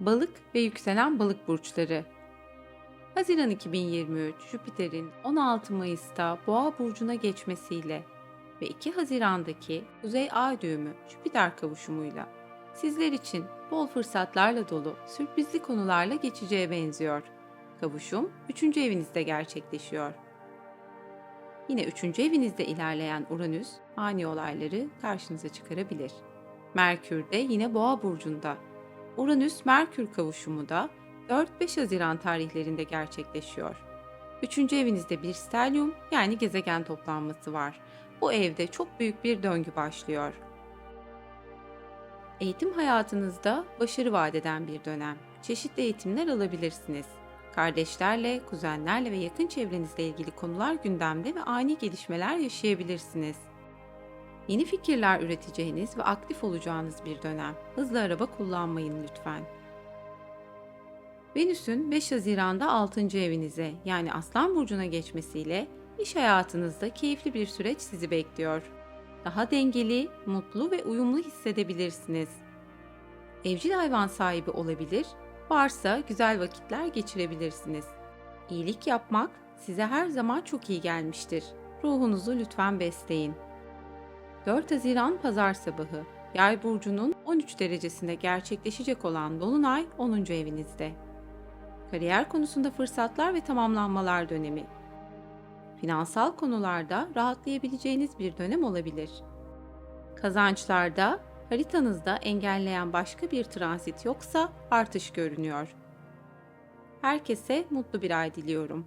Balık ve yükselen balık burçları. Haziran 2023 Jüpiter'in 16 Mayıs'ta Boğa burcuna geçmesiyle ve 2 Haziran'daki Kuzey Ay düğümü Jüpiter kavuşumuyla sizler için bol fırsatlarla dolu sürprizli konularla geçeceğe benziyor. Kavuşum 3. evinizde gerçekleşiyor. Yine 3. evinizde ilerleyen Uranüs ani olayları karşınıza çıkarabilir. Merkür de yine Boğa burcunda. Uranüs-Merkür kavuşumu da 4-5 Haziran tarihlerinde gerçekleşiyor. 3. evinizde bir stelyum yani gezegen toplanması var. Bu evde çok büyük bir döngü başlıyor. Eğitim hayatınızda başarı vaat eden bir dönem. Çeşitli eğitimler alabilirsiniz. Kardeşlerle, kuzenlerle ve yakın çevrenizle ilgili konular gündemde ve ani gelişmeler yaşayabilirsiniz. Yeni fikirler üreteceğiniz ve aktif olacağınız bir dönem. Hızlı araba kullanmayın lütfen. Venüs'ün 5 Haziran'da 6. evinize yani Aslan Burcu'na geçmesiyle iş hayatınızda keyifli bir süreç sizi bekliyor. Daha dengeli, mutlu ve uyumlu hissedebilirsiniz. Evcil hayvan sahibi olabilir, varsa güzel vakitler geçirebilirsiniz. İyilik yapmak size her zaman çok iyi gelmiştir. Ruhunuzu lütfen besleyin. 4 Haziran Pazar sabahı Yay burcunun 13 derecesinde gerçekleşecek olan dolunay 10. evinizde. Kariyer konusunda fırsatlar ve tamamlanmalar dönemi. Finansal konularda rahatlayabileceğiniz bir dönem olabilir. Kazançlarda haritanızda engelleyen başka bir transit yoksa artış görünüyor. Herkese mutlu bir ay diliyorum.